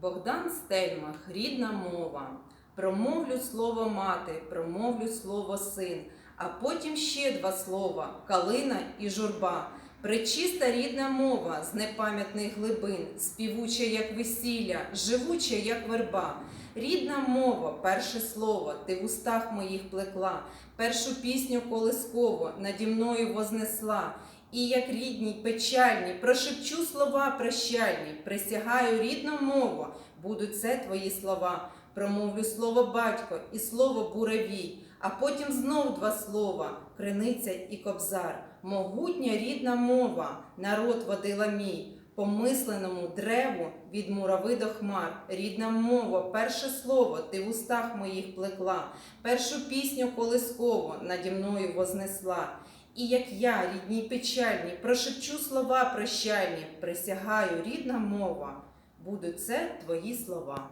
Богдан Стельмах, рідна мова. Промовлю слово мати, промовлю слово син, а потім ще два слова калина і журба. Пречиста рідна мова з непам'ятних глибин, співуча, як весілля, живуча, як верба. Рідна мова, перше слово, ти в устах моїх плекла, першу пісню колисково наді мною вознесла. І як рідній, печальні, прошепчу слова прощальні, присягаю рідну мову, будуть це твої слова. Промовлю слово батько і слово буревій, а потім знов два слова криниця і кобзар. Могутня рідна мова, народ водила мій, по мисленому древу від мурави до хмар. Рідна мова, перше слово, ти в устах моїх плекла, першу пісню колисково наді мною вознесла. І як я, рідній печальні, прошепчу слова прощальні, присягаю, рідна мова, будуть це твої слова.